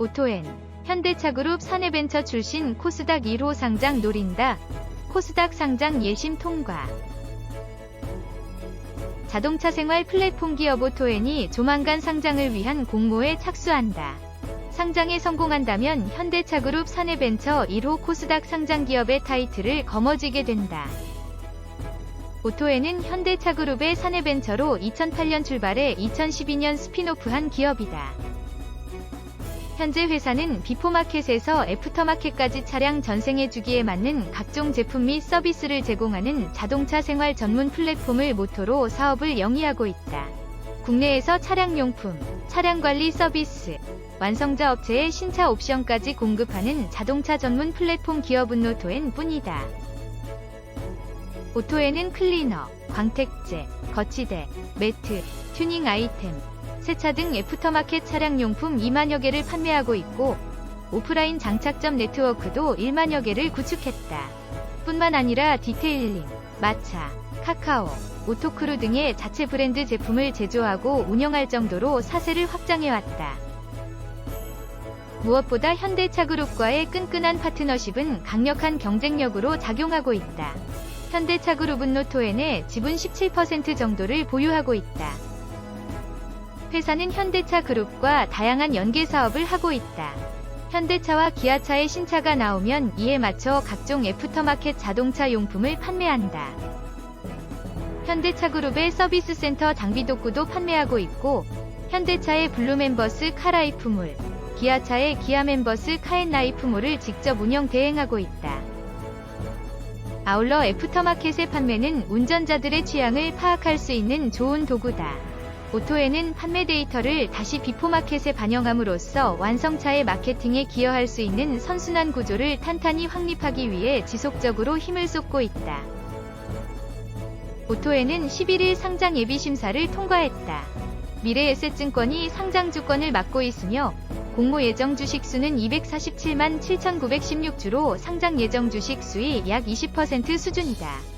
오토엔 현대차그룹 사내벤처 출신 코스닥 1호 상장 노린다. 코스닥 상장 예심 통과. 자동차 생활 플랫폼 기업 오토엔이 조만간 상장을 위한 공모에 착수한다. 상장에 성공한다면 현대차그룹 사내벤처 1호 코스닥 상장 기업의 타이틀을 거머쥐게 된다. 오토엔은 현대차그룹의 사내벤처로 2008년 출발해 2012년 스피노프한 기업이다. 현재 회사는 비포마켓에서 애프터마켓까지 차량 전생해 주기에 맞는 각종 제품 및 서비스를 제공하는 자동차 생활 전문 플랫폼을 모토로 사업을 영위하고 있다. 국내에서 차량용품, 차량관리 서비스, 완성자 업체의 신차 옵션까지 공급하는 자동차 전문 플랫폼 기업은 오토엔 뿐이다. 오토엔은 클리너, 광택제, 거치대, 매트, 튜닝 아이템, 세차 등 애프터마켓 차량용품 2만여 개를 판매하고 있고 오프라인 장착점 네트워크도 1만여 개를 구축했다. 뿐만 아니라 디테일링, 마차, 카카오, 오토크루 등의 자체 브랜드 제품을 제조하고 운영할 정도로 사세를 확장해왔다. 무엇보다 현대차그룹과의 끈끈한 파트너십은 강력한 경쟁력으로 작용하고 있다. 현대차그룹은 노토엔의 지분 17% 정도를 보유하고 있다. 회사는 현대차 그룹과 다양한 연계 사업을 하고 있다. 현대차와 기아차의 신차가 나오면 이에 맞춰 각종 애프터마켓 자동차 용품을 판매한다. 현대차 그룹의 서비스 센터 장비 도구도 판매하고 있고, 현대차의 블루멤버스 카라이프몰, 기아차의 기아멤버스 카엔라이프몰을 직접 운영 대행하고 있다. 아울러 애프터마켓의 판매는 운전자들의 취향을 파악할 수 있는 좋은 도구다. 오토에는 판매 데이터를 다시 비포마켓에 반영함으로써 완성차의 마케팅에 기여할 수 있는 선순환 구조를 탄탄히 확립하기 위해 지속적으로 힘을 쏟고 있다. 오토에는 11일 상장 예비 심사를 통과했다. 미래에셋증권이 상장 주권을 맡고 있으며 공모 예정 주식 수는 247만 7,916주로 상장 예정 주식 수의 약 20% 수준이다.